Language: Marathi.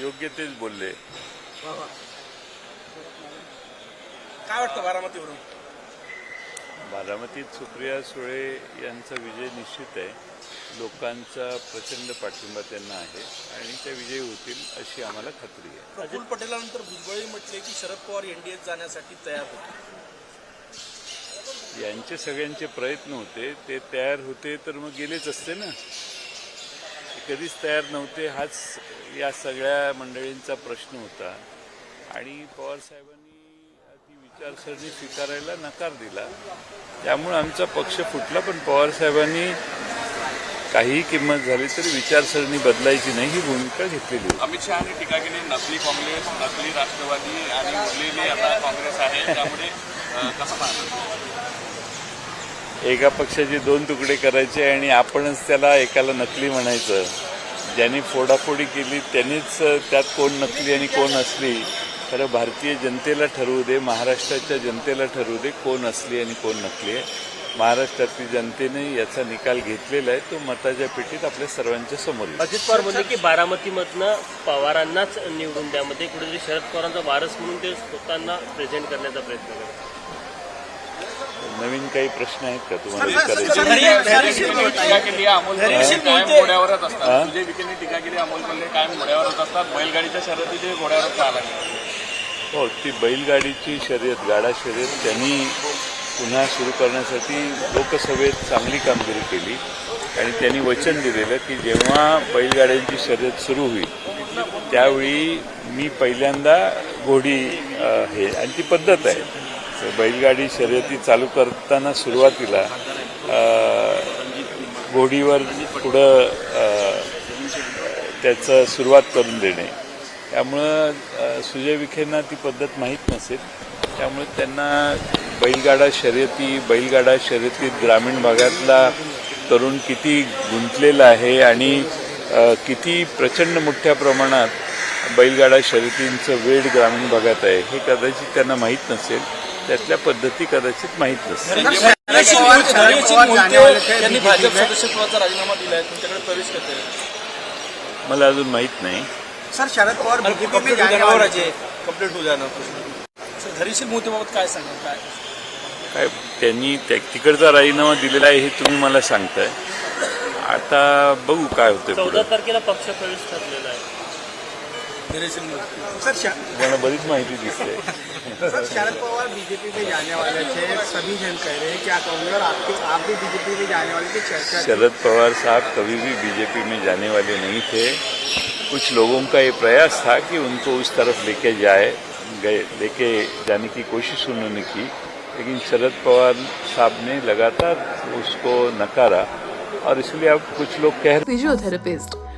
योग्य तेच बोलले. काय वाटतं बारामतीवरून? बारामतीत सुप्रिया सुळे यांचा विजय निश्चित आहे. लोकांचा प्रचंड पाठिंबा त्यांना आहे आणि त्या विजयी होतील अशी आम्हाला खात्री आहे. प्रफुल्ल पटेलानंतर भुजबळी म्हटले की शरद पवार एनडीएत जाण्यासाठी तयार होते. यांचे सगळ्यांचे प्रयत्न होते. ते तयार होते तर मग गेलेच असते ना. कधीच तयार नव्हते हाच या सगळ्या मंडळींचा प्रश्न होता. आणि पवारसाहेबांनी ती विचारसरणी स्वीकारायला नकार दिला. त्यामुळे आमचा पक्ष फुटला पण पवारसाहेबांनी काहीही किंमत झाली तरी विचारसरणी बदलायची नाही ही भूमिका घेतलेली होती. अमित शहानी टीका केली नकली काँग्रेस नकली राष्ट्रवादी आणि उरलेली आता काँग्रेस आहे त्यामुळे कसं एका पक्षाचे दोन तुकडे करायचे आणि आपणच त्याला एकाला नकली म्हणायचं. ज्यांनी फोडाफोडी केली त्यांनीच त्यात कोण नकली आणि कोण असली. खरं भारतीय जनतेला ठरवू दे महाराष्ट्राच्या जनतेला ठरवू दे कोण असली आणि कोण नकली आहे. महाराष्ट्रातील जनतेने याचा निकाल घेतलेला आहे तो मताच्या पेटीत आपल्या सर्वांच्या समोर अजित पवार म्हणजे की बारामतीमधनं पवारांनाच निवडून द्यामध्ये कुठेतरी शरद पवारांचा वारस म्हणून ते स्वतःना प्रेझेंट करण्याचा प्रयत्न करतात. नवीन काही प्रश्न आहेत का तुम्हाला हा? ते हो बैलगाडीची शर्यत गाडा शर्यत त्यांनी पुन्हा सुरू करण्यासाठी लोकसभेत चांगली कामगिरी केली. आणि त्यांनी वचन दिलेलं की जेव्हा बैलगाड्यांची शर्यत सुरू होईल त्यावेळी मी पहिल्यांदा घोडी हे आणि ती पद्धत आहे. बैलगाडी शर्यती चालू करताना सुरुवातीला घोडीवर पुढं त्याचं सुरुवात करून देणे. त्यामुळं सुजय विखेंना ती पद्धत माहीत नसेल. त्यामुळे त्यांना बैलगाडा शर्यती बैलगाडा शर्यतीत ग्रामीण भागातला तरुण किती गुंतलेला आहे आणि किती प्रचंड मोठ्या प्रमाणात बैलगाडा शर्यतींचं वेळ ग्रामीण भागात आहे हे कदाचित त्यांना माहीत नसेल. त्यातल्या पद्धती कदाचित माहीत नसेल धैर्यशील मोहिते- धैर्यशील मोहिते यांनी भाजप सदस्यत्वाचा राजीनामा दिलाय. तुमच्याकडे प्रवेश करते मला अजून माहीत नाही. सर शरद पवार बीजेपी में कंप्लीट हो जाने वाले कंप्लीट हो सर मोहितेबाबत काय सांगाल? काय? काय त्यांनी त्या तिकडचा राजीनामा दिलेला आहे हे तुम्ही मला सांगताय. आता बघू काय होतंय चौदा पुढे. तारखेला पक्ष प्रवेश ठरलेला आहे. धैर्यशील मोहिते सर श- मला बरीच माहिती दिसते सर शरद पवार बीजेपी में जाने वाले थे सभी जन कह रहे हैं क्या कहोगे और आपके आप भी बीजेपी में जाने वाले थे चर्चा शरद पवार साहब कभी भी बीजेपी में जाने वाले नहीं थे कुछ लोगों का ये प्रयास था कि उनको उस तरफ़ लेके जाए गए लेके जाने की कोशिश उन्होंने की लेकिन शरद पवार साहब ने लगातार उसको नकारा और इसलिए अब कुछ लोग कह physiotherapist